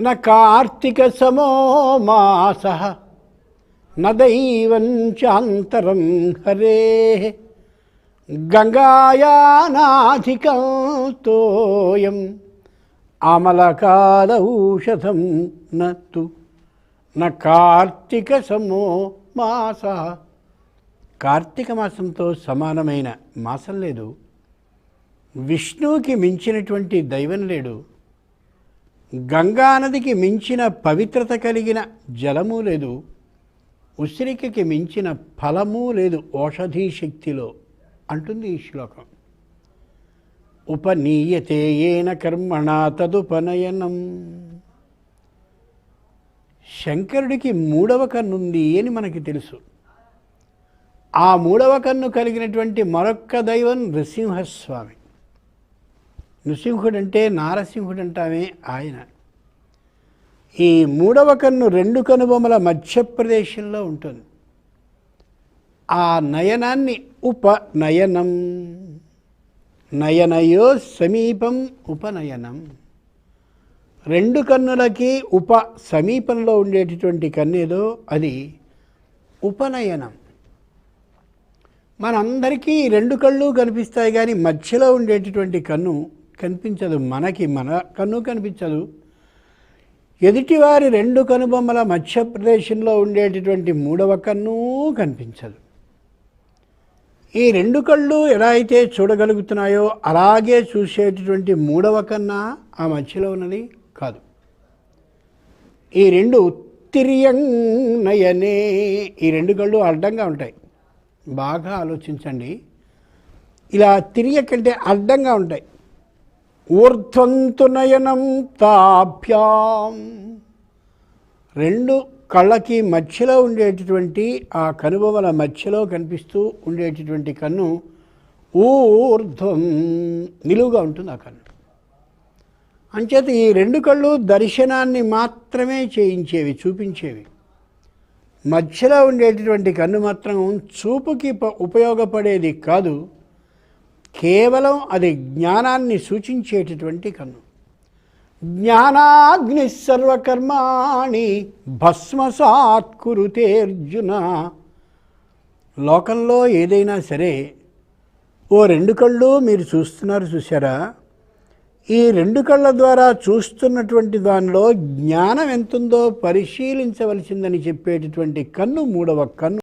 న కార్తీక సమో మాస న హరే గంగాయానాధికం తోయం అమలకాల ఔషధం నత్తు న కార్తీక సమో మాస కార్తీక మాసంతో సమానమైన మాసం లేదు. విష్ణువుకి మించినటువంటి దైవం లేడు. గంగానదికి మించిన పవిత్రత కలిగిన జలము లేదు. ఉసిరికకి మించిన ఫలము లేదు ఔషధీ శక్తిలో అంటుంది ఈ శ్లోకం. ఉపనీయతే ఏన కర్మణ తదుపనయనం. శంకరుడికి మూడవ కన్నుంది అని మనకి తెలుసు. ఆ మూడవ కన్ను కలిగినటువంటి మరొక్క దైవం నృసింహస్వామి. నృసింహుడు అంటే నారసింహుడు అంటామే ఆయన. ఈ మూడవ కన్ను రెండు కనుబొమల మధ్యప్రదేశంలో ఉంటుంది. ఆ నయనాన్ని ఉపనయనం నయనయో సమీపం ఉపనయనం. రెండు కన్నులకి ఉప సమీపంలో ఉండేటటువంటి కన్నేదో అది ఉపనయనం. మనందరికీ రెండు కళ్ళు కనిపిస్తాయి కానీ మధ్యలో ఉండేటటువంటి కన్ను కనిపించదు మనకి మన కన్ను కనిపించదు. ఎదుటివారి రెండు కనుబొమ్మల మధ్యప్రదేశంలో ఉండేటటువంటి మూడవ కన్ను కనిపించదు. ఈ రెండు కళ్ళు ఎలా అయితే చూడగలుగుతున్నాయో అలాగే చూసేటటువంటి మూడవ కన్నా ఆ మధ్యలో ఉన్నది కాదు. ఈ రెండు ఉత్తిర్యం నయనే ఈ రెండు కళ్ళు అడ్డంగా ఉంటాయి. బాగా ఆలోచించండి. ఇలా తిరియకంటే అడ్డంగా ఉంటాయి. ఊర్ధ్వంతు నయనం తాభ్యాం. రెండు కళ్ళకి మధ్యలో ఉండేటటువంటి ఆ కనుబొమల మధ్యలో కనిపిస్తూ ఉండేటటువంటి కన్ను ఊర్ధ్వం నిలువుగా ఉంటుంది ఆ కన్ను. అంచేత ఈ రెండు కళ్ళు దర్శనాన్ని మాత్రమే చేయించేవి చూపించేవి. మధ్యలో ఉండేటటువంటి కన్ను మాత్రం చూపుకి ప- ఉపయోగపడేది కాదు. కేవలం అది జ్ఞానాన్ని సూచించేటటువంటి కన్ను. జ్ఞానాగ్ని సర్వకర్మాణి భస్మసాత్ అర్జున లోకంలో ఏదైనా సరే ఓ రెండు కళ్ళు మీరు చూస్తున్నారు చూసారా ఈ రెండు కళ్ళ ద్వారా చూస్తున్నటువంటి దానిలో జ్ఞానం ఎంతుందో పరిశీలించవలసిందని చెప్పేటటువంటి కన్ను మూడవ కన్ను